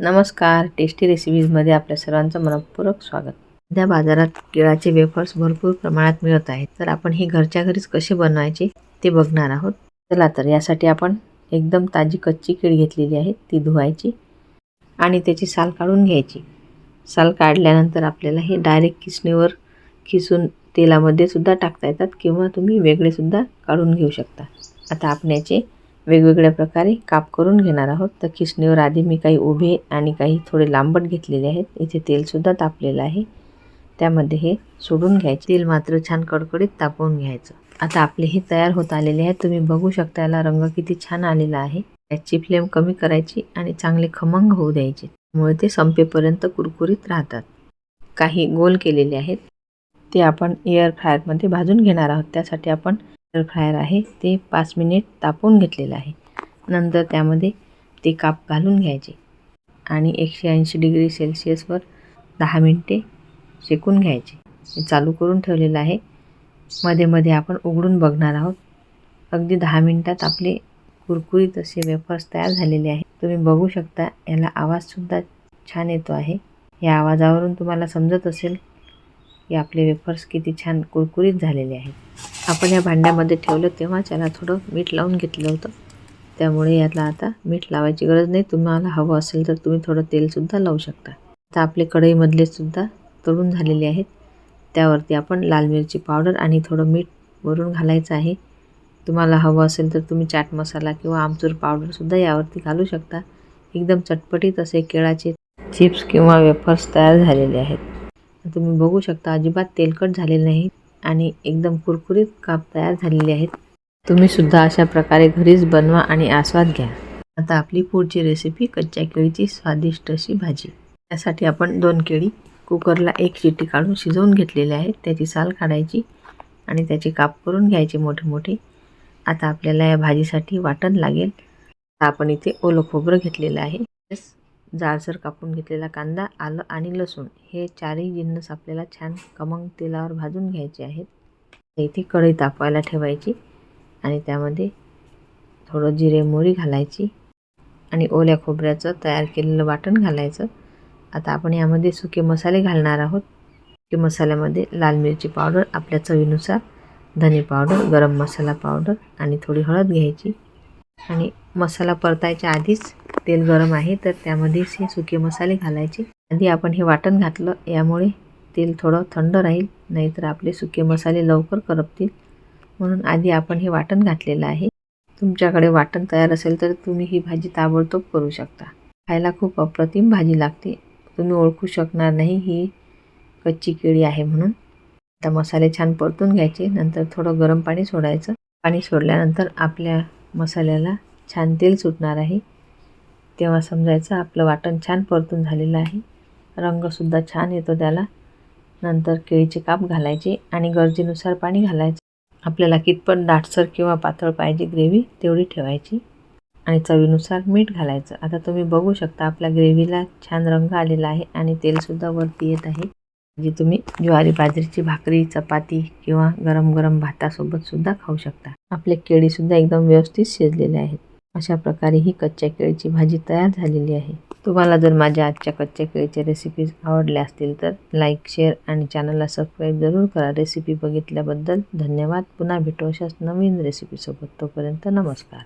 नमस्कार. टेस्टी रेसिपीजमध्ये आपल्या सर्वांचं मनपूर्वक स्वागत. सध्या बाजारात केळाचे वेफर्स भरपूर प्रमाणात मिळत आहेत. तर आपण हे घरच्या घरीच कसे बनवायचे ते बघणार आहोत. चला तर यासाठी आपण एकदम ताजी कच्ची केळी घेतलेली आहे. ती धुवायची आणि त्याची साल काढून घ्यायची. साल काढल्यानंतर आपल्याला हे डायरेक्ट किसणीवर खिसून तेलामध्ये सुद्धा टाकता येतात किंवा तुम्ही वेगळेसुद्धा काढून घेऊ शकता. आता आपण याचे वेगवेगळ्या प्रकारे काप करून घेणार आहोत. तर खिसणीवर आधी मी काही उभे आणि काही थोडे लांबट घेतलेले आहेत. इथे तेलसुद्धा तापलेलं आहे. त्यामध्ये हे सोडून घ्यायचे. तेल मात्र छान कडकडीत तापवून घ्यायचं. आता आपले हे तयार होत आलेले आहे. तुम्ही बघू शकता याला रंग किती छान आलेला आहे. याची फ्लेम कमी करायची आणि चांगले खमंग होऊ द्यायचे. त्यामुळे ते संपेपर्यंत कुरकुरीत राहतात. काही गोल केलेले आहेत. ते आपण एअर फ्रायरमध्ये भाजून घेणार आहोत. त्यासाठी आपण एअर फ्रायर आहे. ते पाच मिनिट तापवून घेतलेलं आहे. नंतर त्यामध्ये ते काप घालून घ्यायचे. आणि एकशे ऐंशी डिग्री सेल्सिअसवर दहा मिनटे शेकून घ्यायचे. चालू करून ठेवलेलं आहे. मध्ये मध्ये आपण उघडून बघणार आहोत. अगदी दहा मिनटात आपले कुरकुरीत असे वेफर्स तयार झालेले आहेत. तुम्ही बघू शकता याला आवाजसुद्धा छान येतो आहे. या आवाजावरून तुम्हाला समजत असेल की आपले वेफर्स किती छान कुरकुरीत झालेले आहेत. आपण या भांड्यामध्ये ठेवलं तेव्हा त्याला थोडं मीठ लावून घेतलं होतं. त्यामुळे याला आता मीठ लावायची गरज नाही. तुम्हाला हवं असेल तर तुम्ही थोडं तेलसुद्धा लावू शकता. आता आपले कढईमधले सुद्धा तळून झालेले आहेत. त्यावरती आपण लाल मिरची पावडर आणि थोडं मीठ वरून घालायचं आहे. तुम्हाला हवं असेल तर तुम्ही चाट मसाला किंवा आमचूर पावडरसुद्धा यावरती घालू शकता. एकदम चटपटीत असे केळाचे चिप्स किंवा वेफर्स तयार झालेले आहेत. तुम्ही बघू शकता अजिबात तेलकट झालेले नाही. आणि एकदम कुरकुरीत काप तयार झालेले आहेत. तुम्ही सुद्धा अशा प्रकारे घरीच बनवा आणि आस्वाद घ्या. आता आपली पुढची रेसिपी कच्च्या केळीची स्वादिष्ट अशी भाजी. त्यासाठी आपण दोन केळी कुकरला एक शिट्टी काढून शिजवून घेतलेले आहेत त्याची साल काढायची आणि त्याचे काप करून घ्यायचे मोठे मोठे आता आपल्याला या भाजीसाठी वाटण लागेल. आपण इथे ओलं खोबरं घेतलेलं आहे. जाडसर कापून घेतलेला कांदा आलं आणि लसूण हे चारही जिन्नस आपल्याला छान कमंग तेलावर भाजून घ्यायचे आहेत. इथे कढई तापवायला ठेवायची आणि त्यामध्ये थोडं जिरे मोहरी घालायची आणि ओल्या खोबऱ्याचं तयार केलेलं वाटण घालायचं. आता आपण यामध्ये सुके मसाले घालणार आहोत. सुके मसाल्यामध्ये लाल मिरची पावडर आपल्या चवीनुसार धने पावडर गरम मसाला पावडर आणि थोडी हळद घ्यायची. आणि मसाला परतायच्या आधीच तेल गरम आहे तर त्यामध्ये हे सुके मसाले घालायचे. आधी आपण हे वाटण घातलं यामुळे तेल थोडं थंड राहील नाहीतर आपले सुके मसाले लवकर करपतील. म्हणून आधी आपण हे वाटण घातलेलं आहे. तुमच्याकडे वाटण तयार असेल तर तुम्ही ही भाजी ताबडतोब करू शकता. खायला खूप अप्रतिम भाजी लागते. तुम्ही ओळखू शकणार नाही ही कच्ची केळी आहे म्हणून. आता मसाले छान परतून घ्यायचे नंतर थोडं गरम पाणी सोडायचं. पाणी सोडल्यानंतर आपल्या मसाल्याला छान तेल सुटणार आहे. तेव्हा समजायचं आपलं वाटण छान परतून झालेलं आहे. रंगसुद्धा छान येतो त्याला. नंतर केळीचे काप घालायचे आणि गरजेनुसार पाणी घालायचं. आपल्याला कितपत दाटसर किंवा पातळ पाहिजे ग्रेव्ही तेवढी ठेवायची. आणि चवीनुसार मीठ घालायचं. आता तुम्ही बघू शकता आपल्या ग्रेव्हीला छान रंग आलेला आहे आणि तेलसुद्धा वरती येत आहे. जी तुम्ही ज्वारी बाजरीची भाकरी चपाती किंवा गरम गरम भातासोबतसुद्धा खाऊ शकता. आपले केळीसुद्धा एकदम व्यवस्थित शिजलेले आहेत. अशा प्रकारे ही कच्च्या केळीची भाजी तयार झालेली आहे. तुम्हाला जर माझ्या आजच्या कच्च्या केळीच्या रेसिपीज आवडल्या असतील तर लाईक शेअर आणि चॅनलला सबस्क्राईब जरूर करा. रेसिपी बघितल्याबद्दल धन्यवाद. पुन्हा भेटू अशाच नवीन रेसिपीसोबत तोपर्यंत नमस्कार.